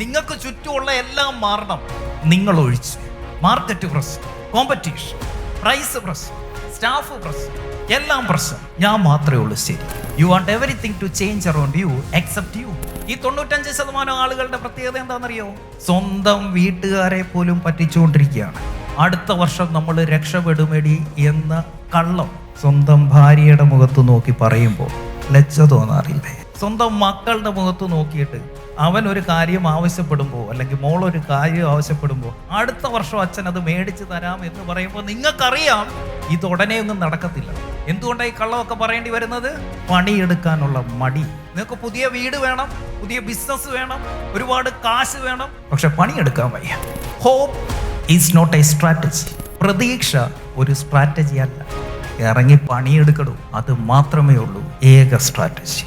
നിങ്ങൾക്ക് ചുറ്റുമുള്ള എല്ലാം മാറണം. നിങ്ങൾ ഒഴിച്ച്. Market press competition price press staff press എല്ലാം പ്രശ്നം. ഞാൻ മാത്രമേ ഉള്ളൂ ശരി. You want everything to change around you accept you ഈ തൊണ്ണൂറ്റഞ്ച് ശതമാനം ആളുകളുടെ പ്രത്യേകത എന്താണെന്നറിയോ? സ്വന്തം വീട്ടുകാരെ പോലും പറ്റിച്ചുകൊണ്ടിരിക്കുകയാണ്. അടുത്ത വർഷം നമ്മൾ രക്ഷപ്പെടുമെടി എന്ന കള്ളം സ്വന്തം ഭാര്യയുടെ മുഖത്ത് നോക്കി പറയുമ്പോൾ ലജ്ജ തോന്നാറില്ലേ? സ്വന്തം മക്കളുടെ മുഖത്ത് നോക്കിയിട്ട് അവൻ ഒരു കാര്യം ആവശ്യപ്പെടുമ്പോൾ അല്ലെങ്കിൽ മോൾ ഒരു കാര്യം ആവശ്യപ്പെടുമ്പോൾ അടുത്ത വർഷം അച്ഛൻ അത് മേടിച്ച് തരാം എന്ന് പറയുമ്പോൾ നിങ്ങൾക്കറിയാം ഇത് ഉടനെയൊന്നും നടക്കത്തില്ല. എന്തുകൊണ്ടാണ് ഈ കള്ളമൊക്കെ പറയേണ്ടി വരുന്നത്? പണിയെടുക്കാനുള്ള മടി. നിങ്ങൾക്ക് പുതിയ വീട് വേണം പുതിയ ബിസിനസ് വേണം ഒരുപാട് കാശ് വേണം. പക്ഷെ പണിയെടുക്കാൻ വയ്യ. Hope is not a strategy പ്രതീക്ഷ ഒരു സ്ട്രാറ്റജി അല്ല. ഇറങ്ങി പണിയെടുക്കണു അത് മാത്രമേ ഉള്ളൂ. ഏക സ്ട്രാറ്റജി